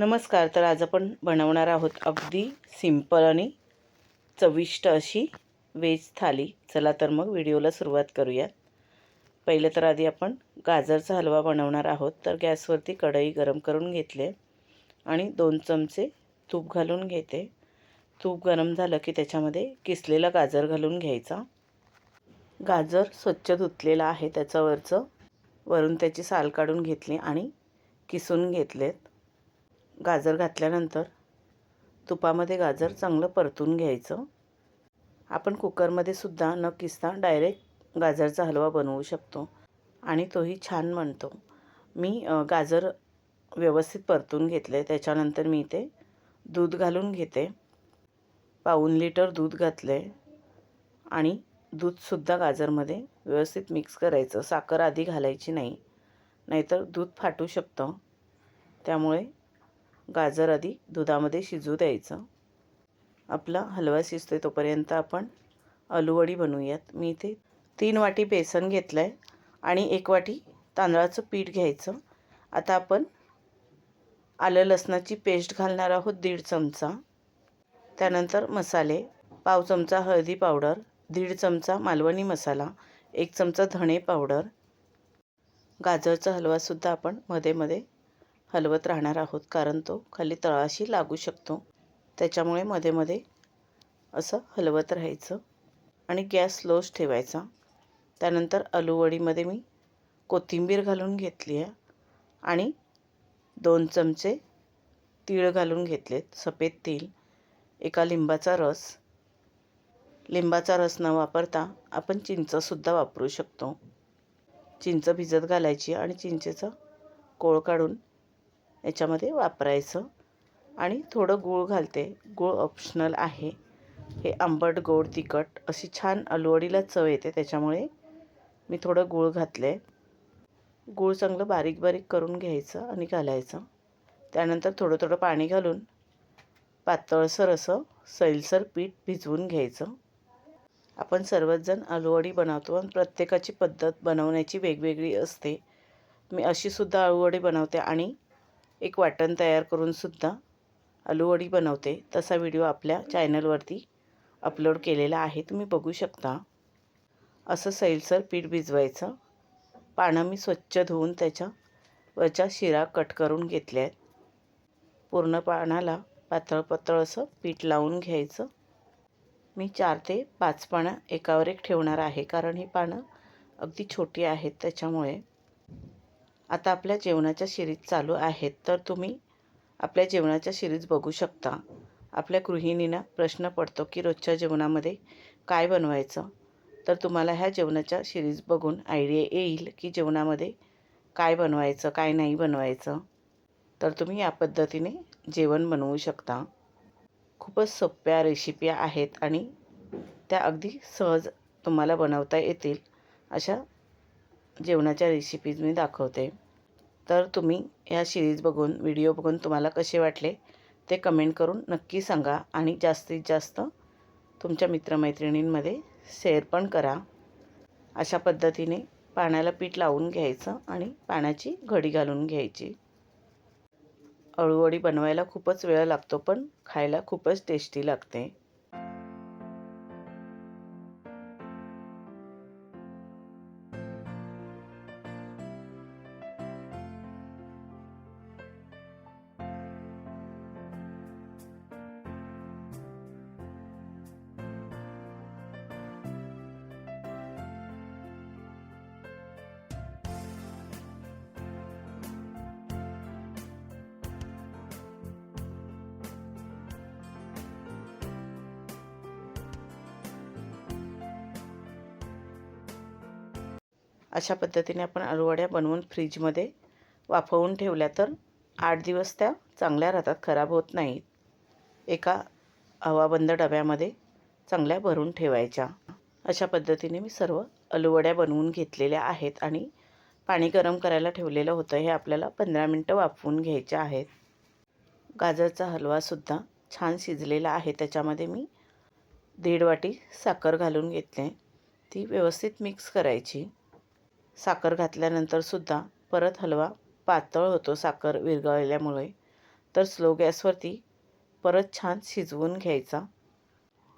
नमस्कार तर आज आपण बनवणार आहोत अगदी सिंपल आणि चविष्ट अशी वेज थाली. चला तर मग व्हिडिओला सुरुवात करूया. पहिलं तर आधी आपण गाजरचा हलवा बनवणार आहोत. तर गॅसवरती कढई गरम करून घेतले आणि दोन चमचे तूप घालून घेते. तूप गरम झालं की त्याच्यामध्ये किसलेला गाजर घालून घ्यायचा. गाजर स्वच्छ धुतलेला आहे त्याच्यावरचं वरून त्याची साल काढून घेतली आणि किसून घेतलेत. गाजर घातल्यानंतर तुपामध्ये गाजर चांगलं परतून घ्यायचं. आपण कुकरमध्ये सुद्धा न किसता डायरेक्ट गाजरचा हलवा बनवू शकतो आणि तोही छान म्हणतो मी गाजर व्यवस्थित परतून घेतले त्याच्यानंतर मी ते दूध घालून घेते. पाऊन लिटर दूध घातले आणि दूधसुद्धा गाजरमध्ये व्यवस्थित मिक्स करायचं. साखर आधी घालायची नाही नाहीतर दूध फाटू शकतं. त्यामुळे गाजर आधी दुधामध्ये शिजू द्यायचं. आपला हलवा शिजतो आहे तोपर्यंत आपण आलूवडी बनवूयात. मी इथे तीन वाटी बेसन घेतलं आहे आणि एक वाटी तांदळाचं पीठ घ्यायचं. आता आपण आलं लसणाची पेस्ट घालणार आहोत दीड चमचा. त्यानंतर मसाले पाव चमचा हळदी पावडर दीड चमचा मालवणी मसाला एक चमचा धणे पावडर. गाजरचा हलवासुद्धा आपण मध्ये मध्ये हलवत राहणार आहोत कारण तो खाली तळाशी लागू शकतो. त्याच्यामुळे मध्ये मध्ये असं हलवत राहायचं आणि गॅस स्लोच ठेवायचा. त्यानंतर आलूवडीमध्ये मी कोथिंबीर घालून घेतली आहे आणि दोन चमचे तीळ घालून घेतलेत सफेद तीळ. एका लिंबाचा रस. लिंबाचा रस न वापरता आपण चिंचसुद्धा वापरू शकतो. चिंच भिजत घालायची आणि चिंचेचं कोळ काढून याच्यामध्ये वापरायचं. आणि थोडं गूळ घालते. गूळ ऑप्शनल आहे. हे आंबट गोड तिखट अशी छान अलवडीला चव येते. त्याच्यामुळे मी थोडं गूळ घातले गूळ चांगलं बारीक बारीक करून घ्यायचं आणि घालायचं. त्यानंतर थोडं थोडं पाणी घालून पातळसर असं सैलसर पीठ भिजवून घ्यायचं. आपण सर्वचजण आलूवडी बनवतो आणि प्रत्येकाची पद्धत बनवण्याची वेगवेगळी असते. मी अशीसुद्धा आळूवडी बनवते आणि एक वाटण तयार करूनसुद्धा आलूवडी बनवते. तसा व्हिडिओ आपल्या चॅनलवरती अपलोड केलेला आहे. तुम्ही बघू शकता. असं सैलसर पीठ भिजवायचं. पानं मी स्वच्छ धुवून त्याच्या वरच्या शिरा कट करून घेतल्या आहेत. पूर्ण पानाला पातळ पातळ असं पीठ लावून घ्यायचं. मी चार ते पाच पानं एकावर एक ठेवणार आहे. कारण ही पानं अगदी छोटी आहेत. त्याच्यामुळे आता आपल्या जेवणाच्या शिरीज चालू आहेत. तर तुम्ही आपल्या जेवणाच्या शिरीज बघू शकता. आपल्या गृहिणींना प्रश्न पडतो की रोजच्या जेवणामध्ये काय बनवायचं? तर तुम्हाला ह्या जेवणाच्या शिरीज बघून आयडिया येईल की जेवणामध्ये काय बनवायचं काय नाही बनवायचं. तर तुम्ही या पद्धतीने जेवण बनवू शकता. खूपच सोप्या रेसिपी आहेत आणि त्या अगदी सहज तुम्हाला बनवता येतील अशा जेवणाच्या रेसिपीज मी दाखवते. तर तुम्ही या सिरीज बघून व्हिडिओ बघून तुम्हाला कसे वाटले ते कमेंट करून नक्की सांगा आणि जास्तीत जास्त तुमच्या मित्रमैत्रिणींमध्ये शेअर पण करा. अशा पद्धतीने पाण्याला पीठ लावून घ्यायचं आणि पाण्याची घडी घालून घ्यायची. अळूवडी बनवायला खूपच वेळ लागतो पण खायला खूपच टेस्टी लागते. अशा पद्धतीने आपण अळूवड्या बनवून फ्रीजमध्ये वाफवून ठेवल्या तर आठ दिवस त्या चांगल्या राहतात खराब होत नाहीत. एका हवाबंद डब्यामध्ये चांगल्या भरून ठेवायच्या. अशा पद्धतीने मी सर्व अलुवड्या बनवून घेतलेल्या आहेत आणि पाणी गरम करायला ठेवलेलं होतं. हे आपल्याला पंधरा मिनटं वाफवून घ्यायचे आहेत. गाजरचा हलवासुद्धा छान शिजलेला आहे. त्याच्यामध्ये मी दीड वाटी साखर घालून घेतले. ती व्यवस्थित मिक्स करायची. साखर घातल्यानंतरसुद्धा परत हलवा पातळ होतो साखर विरघळल्यामुळे. तर स्लो गॅसवरती परत छान शिजवून घ्यायचा.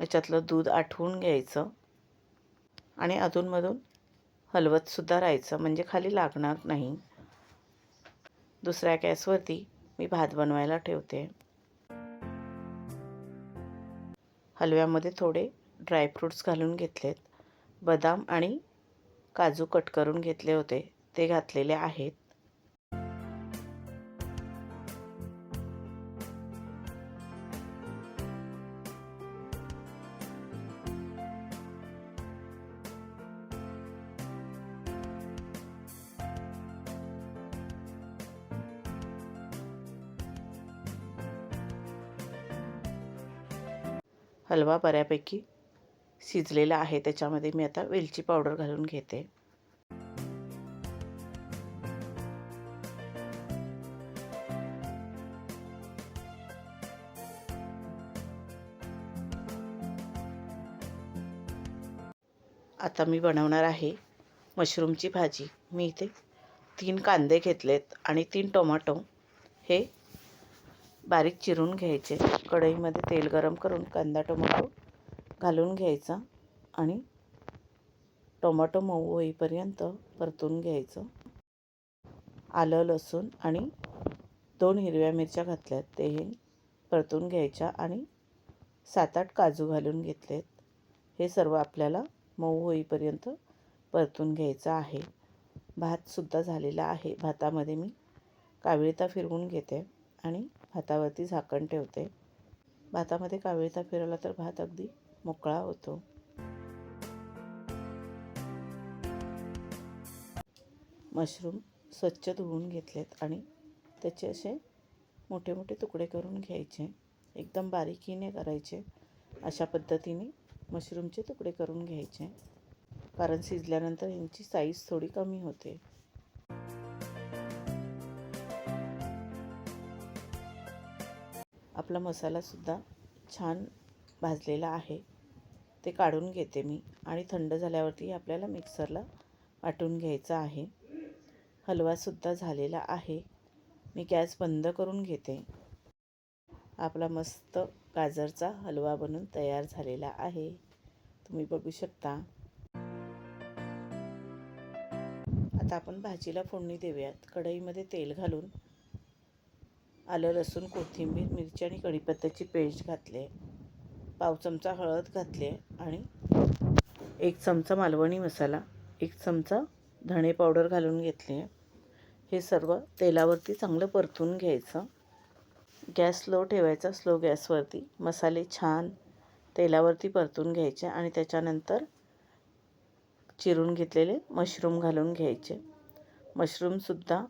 याच्यातलं दूध आठवून घ्यायचं. आणि अधूनमधून हलवतसुद्धा राहायचं म्हणजे खाली लागणार नाही. दुसऱ्या गॅसवरती मी भात बनवायला ठेवते. हलव्यामध्ये थोडे ड्रायफ्रूट्स घालून घेतलेत. बदाम आणि काजू कट करून घेतले होते. ते घातलेले आहेत. हलवा बऱ्यापैकी शिजलेलं आहे त्याच्यामध्ये मी आता वेलची पावडर घालून घेते. आता मी बनवणार आहे मशरूमची भाजी. मी इथे तीन कांदे घेतलेत आणि तीन टोमॅटो. हे बारीक चिरून घ्यायचे. कढईमध्ये तेल गरम करून कांदा टोमॅटो घालून घ्यायचा आणि टोमॅटो मऊ होईपर्यंत परतून घ्यायचं. आलं लसूण आणि दोन हिरव्या मिरच्या घातल्यात. तेही परतून घ्यायच्या आणि सात आठ काजू घालून घेतलेत. हे सर्व आपल्याला मऊ होईपर्यंत परतून घ्यायचं आहे. भातसुद्धा झालेला आहे. भातामध्ये मी काविळता फिरवून घेते आणि भातावरती झाकण ठेवते. भातामध्ये काविळता फिरवला तर भात अगदी मोकळा होतो. मशरूम स्वच्छ धुवून घेतलेत आणि त्याचे असे मोठे मोठे तुकडे करून घ्यायचे. एकदम बारीकीने करायचे. अशा पद्धतीने मशरूमचे तुकडे करून घ्यायचे. कारण शिजल्यानंतर यांची साईज थोडी कमी होते. आपला मसालासुद्धा छान भाजलेला आहे. ते काढून घेते मी आणि थंड झाल्यावरती आपल्याला मिक्सरला वाटून घ्यायचं आहे. हलवासुद्धा झालेला आहे. मी गॅस बंद करून घेते. आपला मस्त गाजरचा हलवा बनून तयार झालेला आहे. तुम्ही बघू शकता. आता आपण भाजीला फोडणी देऊयात. कढईमध्ये तेल घालून आलं लसूण कोथिंबीर मिरची आणि कढीपत्त्याची पेस्ट घातली पाव चमचा हळद घातली आणि एक चमचा मालवणी मसाला एक चमचा धणे पावडर घालून घेतली हे सर्व तेलावरती चांगलं परतून घ्यायचं. गॅस स्लो ठेवायचा स्लो गॅसवरती. मसाले छान तेलावरती परतून घ्यायचे आणि त्याच्यानंतर चिरून घेतलेले मशरूम घालून घ्यायचे. मशरूमसुद्धा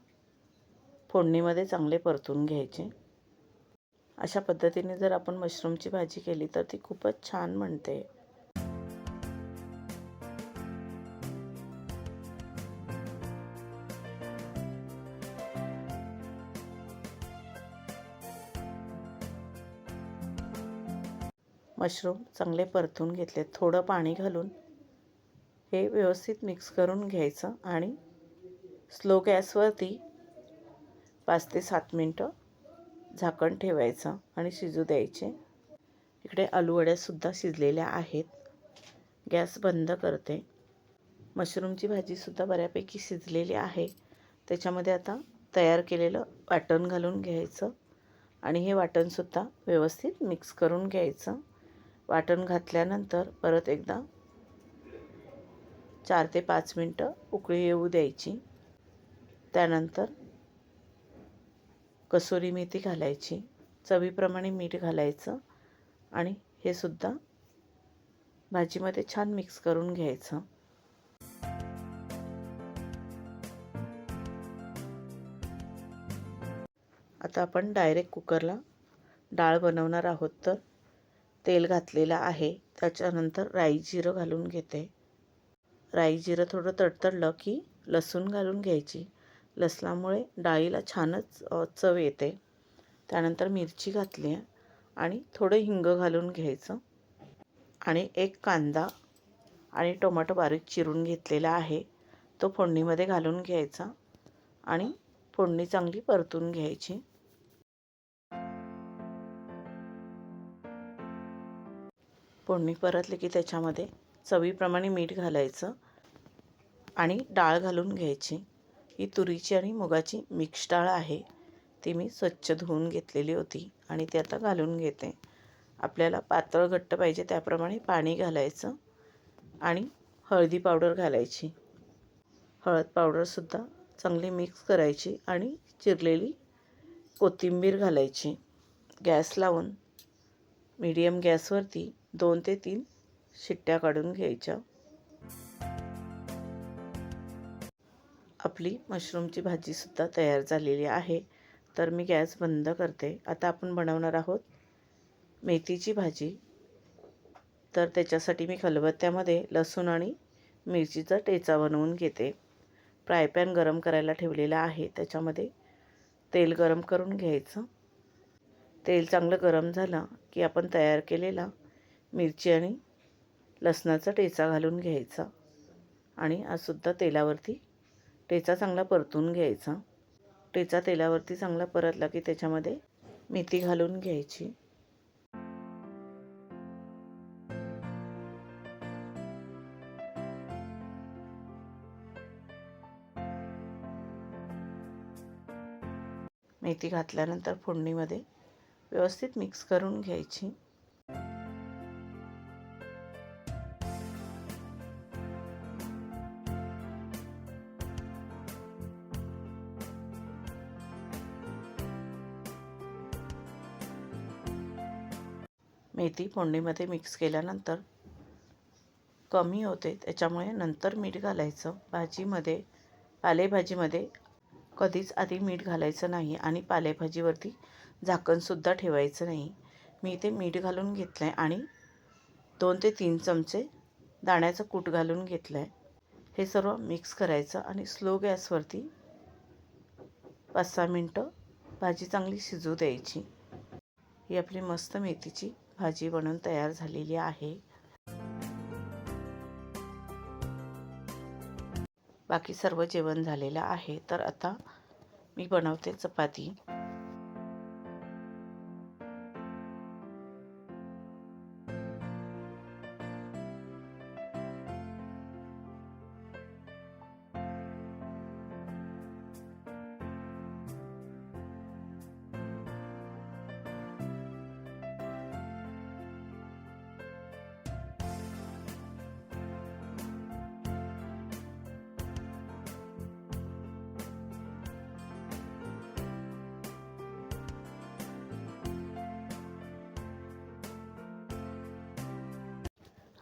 फोडणीमध्ये चांगले परतून घ्यायचे. अशा पद्धतीने जर आपण मशरूमची भाजी केली तर ती खूपच छान म्हणते मशरूम चांगले परतून घेतले. थोडं पाणी घालून हे व्यवस्थित मिक्स करून घ्यायचं आणि स्लो गॅसवरती पाच ते सात मिनटं झाकण ठेवायचं आणि शिजू द्यायचे. इकडे आलूवड्यासुद्धा शिजलेल्या आहेत. गॅस बंद करते. मशरूमची भाजीसुद्धा बऱ्यापैकी शिजलेली आहे. त्याच्यामध्ये आता तयार केलेलं वाटण घालून घ्यायचं आणि हे वाटणसुद्धा व्यवस्थित मिक्स करून घ्यायचं. वाटण घातल्यानंतर परत एकदा चार ते पाच मिनटं उकळी येऊ द्यायची. त्यानंतर कसुरी मेथी घालायची चवीप्रमाणे मीठ घालायचं आणि हे सुद्धा भाजीमध्ये छान मिक्स करून घ्यायचं. आता आपण डायरेक्ट कुकरला डाळ बनवणार आहोत तर तेल घातलेलं आहे त्याच्यानंतर राई जिरं घालून घेते. राई जिरं थोडं तडतडलं की लसूण घालून घ्यायची. लसणामुळे डाळीला छानच चव येते. त्यानंतर मिरची घातली आहे आणि थोडं हिंग घालून घ्यायचं. आणि एक कांदा आणि टोमॅटो बारीक चिरून घेतलेला आहे. तो फोडणीमध्ये घालून घ्यायचा आणि फोडणी चांगली परतून घ्यायची. फोडणी परतली की त्याच्यामध्ये चवीप्रमाणे मीठ घालायचं आणि डाळ घालून घ्यायची. ही तुरीची आणि मुगाची मिक्स डाळ आहे. ती मी स्वच्छ धुवून घेतलेली होती आणि ती आता घालून घेते. आपल्याला पातळ घट्ट पाहिजे त्याप्रमाणे पाणी घालायचं आणि हळदी पावडर घालायची. हळद पावडरसुद्धा चांगली मिक्स करायची आणि चिरलेली कोथिंबीर घालायची. गॅस लावून मीडियम गॅसवरती दोन ते तीन शिट्ट्या काढून घ्यायच्या. आपली मशरूमची भाजीसुद्धा तयार झालेली आहे. तर मी गॅस बंद करते. आता आपण बनवणार आहोत मेथीची भाजी. तर त्याच्यासाठी मी खलबत्त्यामध्ये लसूण आणि मिरचीचा ठेचा बनवून घेते. फ्राय पॅन गरम करायला ठेवलेला आहे. त्याच्यामध्ये तेल गरम करून घ्यायचं. तेल चांगलं गरम झालं की आपण तयार केलेला मिरची आणि लसणाचा ठेचा घालून घ्यायचा. आणि आसुद्धा तेलावरती ठेचा चांगला परतून घ्यायचा. ठेचा तेलावरती चांगला परतला की त्याच्यामध्ये मेथी घालून घ्यायची. मेथी घातल्यानंतर फोडणीमध्ये व्यवस्थित मिक्स करून घ्यायची. मेथी फोडणीमध्ये मिक्स केल्यानंतर कमी होते. त्याच्यामुळे नंतर मीठ घालायचं. भाजीमध्ये पालेभाजीमध्ये कधीच आधी मीठ घालायचं नाही आणि पालेभाजीवरती झाकणसुद्धा ठेवायचं नाही. मी इथे मीठ घालून घेतलं आहे आणि दोन ते तीन चमचे दाण्याचं कूट घालून घेतलं आहे हे सर्व मिक्स करायचं आणि स्लो गॅसवरती पाच सहा मिनटं भाजी चांगली शिजू द्यायची. ही आपली मस्त मेथीची भाजी बनवून तयार झालेली आहे. बाकी सर्व जेवण झालेलं आहे. तर आता मी बनवते चपाती.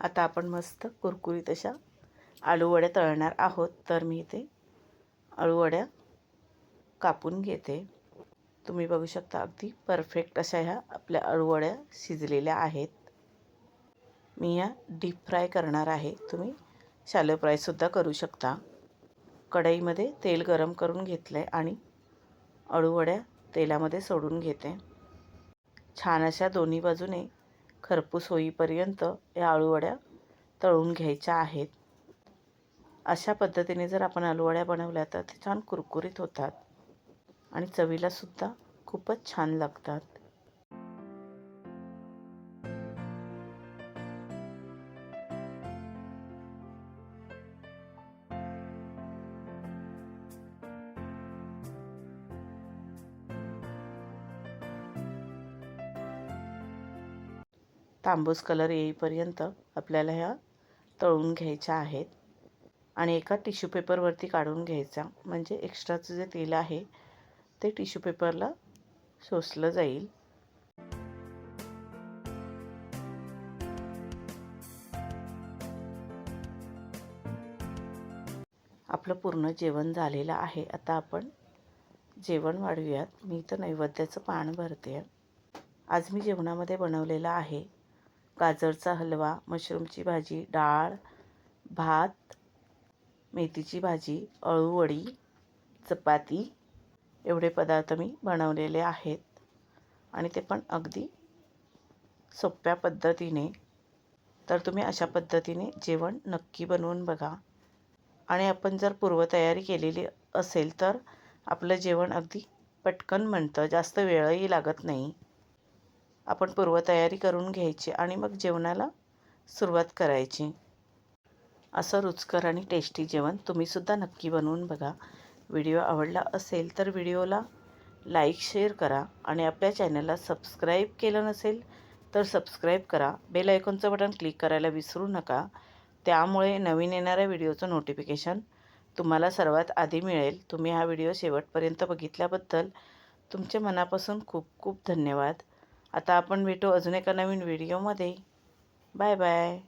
आता आपण मस्त कुरकुरीत अशा आळूवड्या तळणार आहोत. तर मी इथे आळूवड्या कापून घेते. तुम्ही बघू शकता अगदी परफेक्ट अशा ह्या आपल्या अळूवड्या शिजलेल्या आहेत. मी ह्या डीप फ्राय करणार आहे. तुम्ही शॅलो फ्रायसुद्धा करू शकता. कढईमध्ये तेल गरम करून घेतलं आहे आणि अळूवड्या तेलामध्ये सोडून घेते. छान अशा दोन्ही बाजूने खरपूस होईपर्यंत या आळूवड्या तळून घ्यायच्या आहेत. अशा पद्धतीने जर आपण आलूवड्या बनवल्या तर ते छान कुरकुरीत होतात आणि चवीलासुद्धा खूपच छान लागतात. तांबूस कलर येईपर्यंत आपल्याला ह्या तळून घ्यायच्या आहेत. आणि एका टिश्यू पेपरवरती काढून घ्यायचा. म्हणजे एक्स्ट्राचं जे तेल आहे ते टिश्यू पेपरला शोषलं जाईल. आपलं पूर्ण जेवण झालेलं आहे. आता आपण जेवण वाढूयात. मी तर नैवेद्याचं पान भरते आज मी जेवणामध्ये बनवलेलं आहे. गाजरचा हलवा मशरूमची भाजी डाळ भात मेथीची भाजी अळूवडी चपाती एवढे पदार्थ मी बनवलेले आहेत. आणि ते पण अगदी सोप्या पद्धतीने. तर तुम्ही अशा पद्धतीने जेवण नक्की बनवून बघा. आणि आपण जर पूर्वतयारी केलेली असेल तर आपलं जेवण अगदी पटकन म्हणतं जास्त वेळही लागत नाही. आपण पूर्वतयारी करून घ्यायची आणि मग जेवणाला सुरुवात करायची. असं रुचकर आणि टेस्टी जेवण तुम्हीसुद्धा नक्की बनवून बघा. व्हिडिओ आवडला असेल तर व्हिडिओला लाईक शेअर करा आणि आपल्या चॅनलला सबस्क्राईब केलं नसेल तर सबस्क्राईब करा. बेल आयकॉनचं बटन क्लिक करायला विसरू नका. त्यामुळे नवीन येणाऱ्या व्हिडिओचं नोटिफिकेशन तुम्हाला सर्वात आधी मिळेल. तुम्ही हा व्हिडिओ शेवटपर्यंत बघितल्याबद्दल तुमच्या मनापासून खूप खूप धन्यवाद. आता आपण भेटू अजून एका नवीन व्हिडिओमध्ये. Bye bye.